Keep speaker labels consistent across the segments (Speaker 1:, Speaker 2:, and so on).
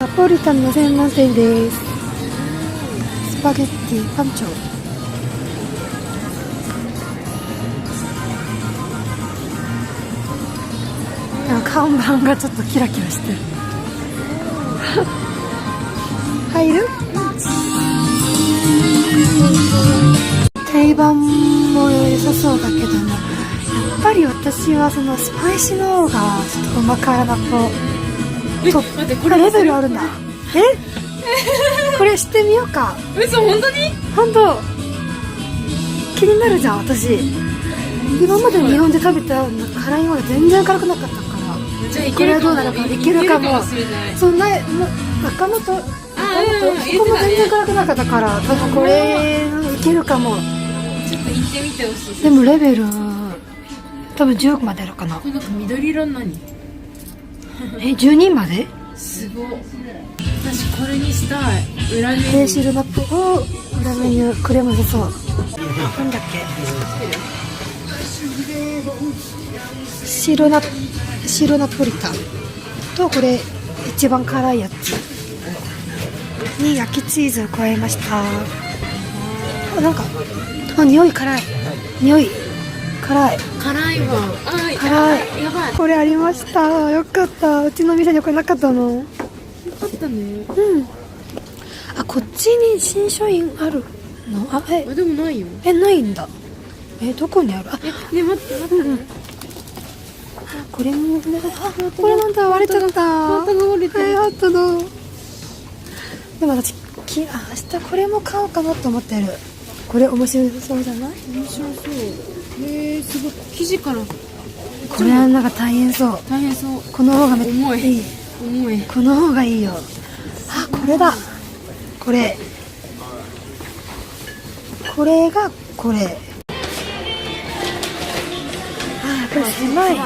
Speaker 1: ナポリタンの専門店です。スパゲッティパンチョ。なん看板がちょっとキラキラしてる。入る？定番も良さそうだけどもやっぱり私はそのスパイシーの方がちょっとうま辛なっぽ
Speaker 2: え
Speaker 1: と
Speaker 2: 待ってこ
Speaker 1: これレベルあるんだ。え？これしてみようか。
Speaker 2: 嘘本当に？
Speaker 1: 本当。気になるじゃん私。今まで日本で食べた辛いもの全然辛くなかったから。これはどうなるかいけるかもそんなも中本中
Speaker 2: あうんうん
Speaker 1: 本そこも全然辛くなかったから多分これいけるかも。
Speaker 2: ちょっと行ってみてほしい
Speaker 1: でもレベル多分10まであるかな。
Speaker 2: これなんか緑色の何？
Speaker 1: え12まで？す
Speaker 2: ごっ。私これにしたい。裏メニュー。
Speaker 1: シルナップ。を裏メニュークレームでそうなんだっけ？白ナ白ナポリタン。とこれ一番辛いやつ。に焼きチーズを加えました。あなんかあ匂い辛い。匂い辛い。
Speaker 2: 辛いわ。
Speaker 1: 辛い。
Speaker 2: やばい
Speaker 1: これありました。よかった。うちの店にこれなかったの。
Speaker 2: よかったね。
Speaker 1: うん。あこっちに新書院あるの？あえ。
Speaker 2: あでもないよ。
Speaker 1: えないんだ。えどこにある？あ。
Speaker 2: えね待って待って。
Speaker 1: うんうん。これもね。あこれなんだ。割れちゃった。
Speaker 2: ハートが折れてる。
Speaker 1: えハートだでも私きあ明日これも買おうかなと思ってる。これ面白そうじゃない？
Speaker 2: 面白そうへえすごい。生地から。
Speaker 1: これはなんか大変そう。
Speaker 2: 大変そう。
Speaker 1: この方がめっち
Speaker 2: 重い
Speaker 1: ゃいい
Speaker 2: 重い。
Speaker 1: この方がいいよ。あこれだ。これ。これがこれ。あやっぱり狭い。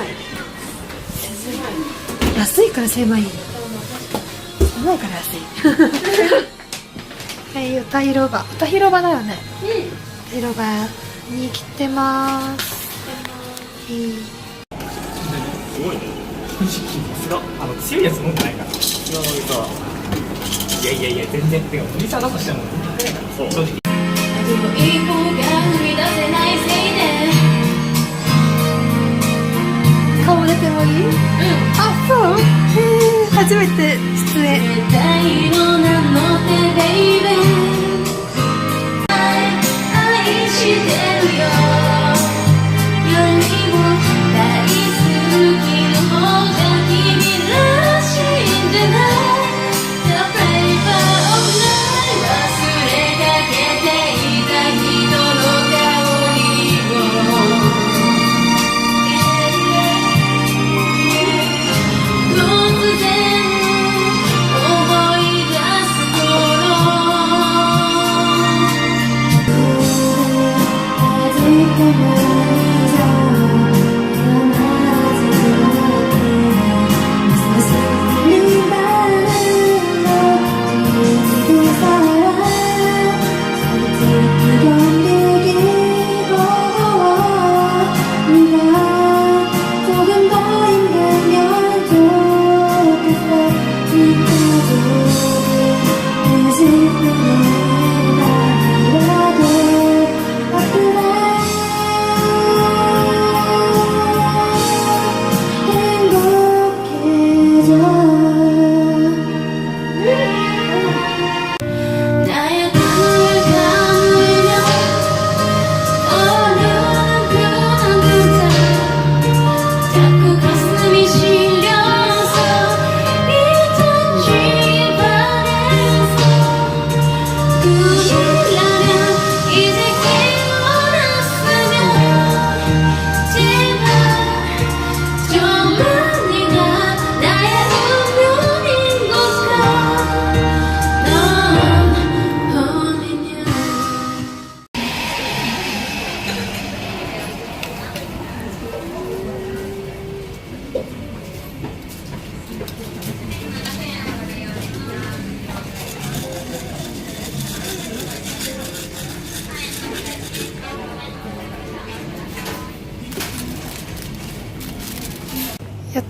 Speaker 1: 安いから狭い。狭いから安い。はい歌広場。歌広場だよね。歌広場に来てます。はい
Speaker 3: すごいね。さすがあの強いやつ飲んでないから。いやいやいや全然てか森さんだとしても飲んでないからそう正直
Speaker 4: でも一歩が踏み出せないせいで
Speaker 1: 顔出てもいいあそう。へえ初めて出演。
Speaker 4: 絶対の名の手ベイベー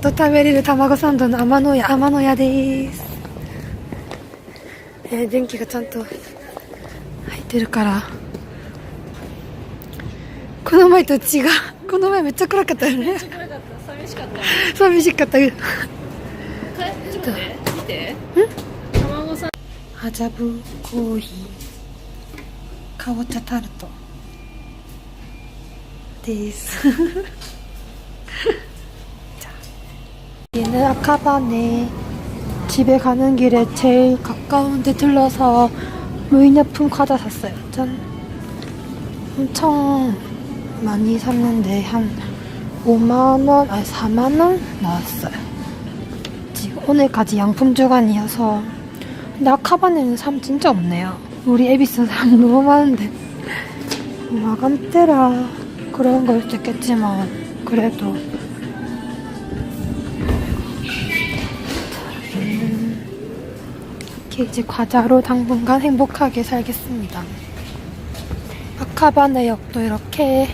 Speaker 1: と食べれる卵サンドの天の屋天の屋です。えー電気がちゃんと入ってるから。この前と違う。この前めっちゃ暗かったよね。
Speaker 2: 寂しかった。よ
Speaker 1: 寂しかった。
Speaker 2: 帰ってちょっと見て卵さん
Speaker 1: ハジャブコーヒー。かぼちゃタルト。です 얘는 아카바네. 집에 가는 길에 제일 가까운 데 들러서 무인약품 과자 샀어요. 짠 엄청 많이 샀는데 한 5만원 아니 4만원 나왔어요. 지금 오늘까지 양품 주간이어서. 근데 아카바네는 사람 진짜 없네요. 우리 에비스 사람 너무 많은데. 마감 때라 그런 걸 있겠지만 그래도 이제 과자로 당분간 행복하게 살겠습니다. 아카바네 역도 이렇게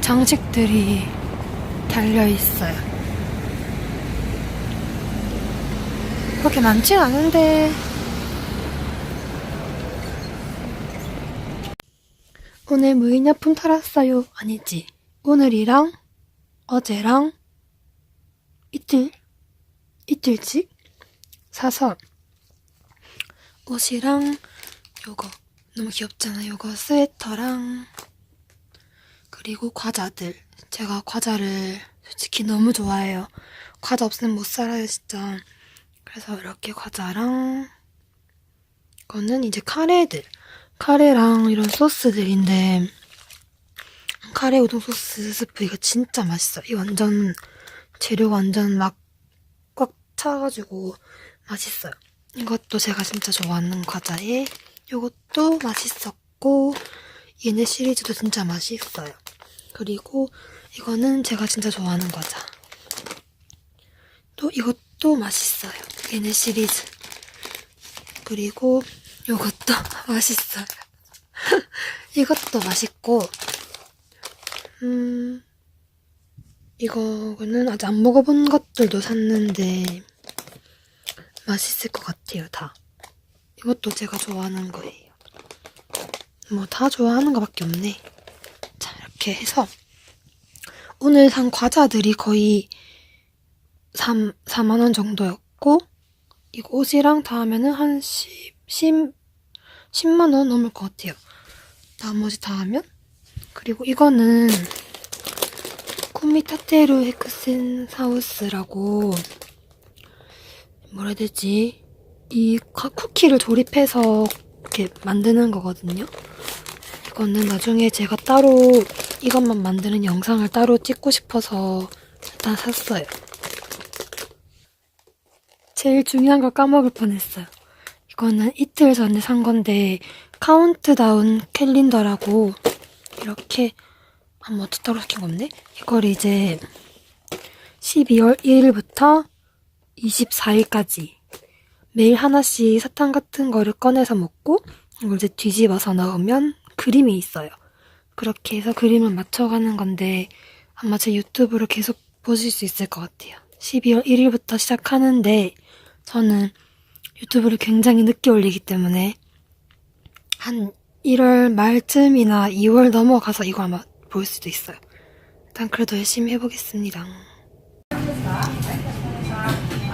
Speaker 1: 장식들이 달려 있어요. 그렇게 많진 않은데 오늘 무인약품 털었어요 아니지 오늘이랑 어제랑 이틀 이틀씩 사서 옷이랑 요거. 너무 귀엽잖아. 요거 스웨터랑. 그리고 과자들. 제가 과자를 솔직히 너무 좋아해요. 과자 없으면 못 살아요 진짜. 그래서 이렇게 과자랑 이거는 이제 카레들. 카레랑 이런 소스들인데 카레 우동 소스 스프 이거 진짜 맛있어요. 이 완전 재료 완전 막 꽉 차가지고 맛있어요. 이것도 제가 진짜 좋아하는 과자에 이것도 맛있었고 얘네 시리즈도 진짜 맛있어요. 그리고 이거는 제가 진짜 좋아하는 과자. 또 이것도 맛있어요. 얘네 시리즈. 그리고 이것도 맛있어요. 이것도 맛있고, 음, 이거는 아직 안 먹어본 것들도 샀는데, 맛있을 것 같아요, 다. 이것도 제가 좋아하는 거예요. 뭐, 다 좋아하는 것밖에 없네. 자, 이렇게 해서, 오늘 산 과자들이 거의 3, 4만원 정도였고, 이거 옷이랑 다 하면은 한 10, 10, 10만원 넘을 것 같아요. 나머지 다 하면? 그리고 이거는 쿠미타테루 헥센 사우스라고 뭐라 해야 되지? 이 카- 쿠키를 조립해서 이렇게 만드는 거거든요. 이거는 나중에 제가 따로 이것만 만드는 영상을 따로 찍고 싶어서 일단 샀어요. 제일 중요한 걸 까먹을 뻔했어요. 이거는 이틀 전에 산 건데 카운트다운 캘린더라고 이렇게 한번 어떻게 따로 시킨 건데 이걸 이제 12월 1일부터 24일까지 매일 하나씩 사탕 같은 거를 꺼내서 먹고 이걸 이제 뒤집어서 넣으면 그림이 있어요. 그렇게 해서 그림을 맞춰가는 건데 아마 제 유튜브로 계속 보실 수 있을 것 같아요. 12월 1일부터 시작하는데 저는 유튜브를 굉장히 늦게 올리기 때문에 한 1월 말쯤이나 2월 넘어가서 이거 아마 볼 수도 있어요. 일단 그래도 열심히 해보겠습니다.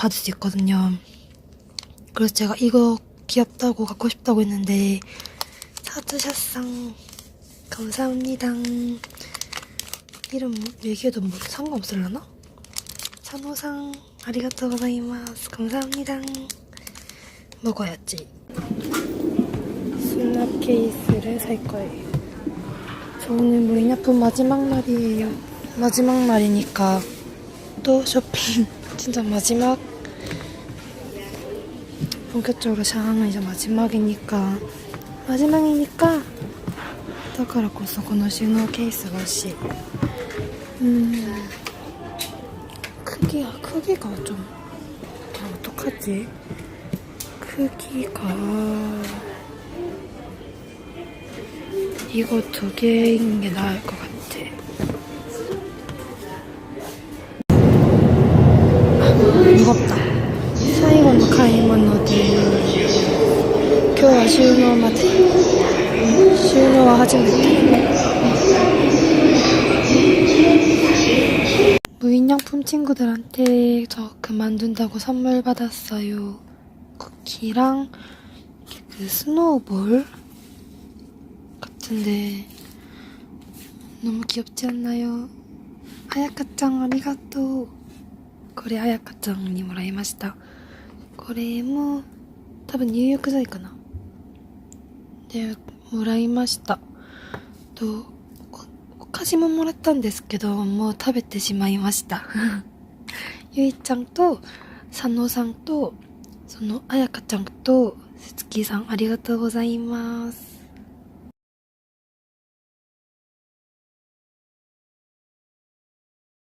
Speaker 1: 받을 수 있거든요. 그래서 제가 이거 귀엽다고 갖고 싶다고 했는데 사주셨어. 감사합니다. 이름 얘기해도 뭐 상관없을라나? 산호상 아리가또 고자이마스 감사합니다. 먹어야지. 수납 케이스를 살 거예요. 저 오늘 무인약품 마지막 날이에요. 마지막 날이니까 또 쇼핑. 진짜 마지막 본격적으로 샤워는 이제 마지막이니까 마지막이니까 だからこそこの収納ケースが欲しいうんクギクギが좀 아, 어떡하지? 크기가 이거 두 개인 게 나을 것 같아. 아, 収納は初めて 무인양품 친구들한테 저 그만둔다고 선물 받았어요. 쿠키랑 그 스노우볼 같은데 너무 귀엽지 않나요? 아야카짱 아리가또 これあやかちゃんにもらいましたこれも多分入浴剤かなでもらいました とおお菓子ももらったんですけどもう食べてしまいました。ゆいちゃんと佐野さんとそのあやかちゃんとせつきさんありがとうございます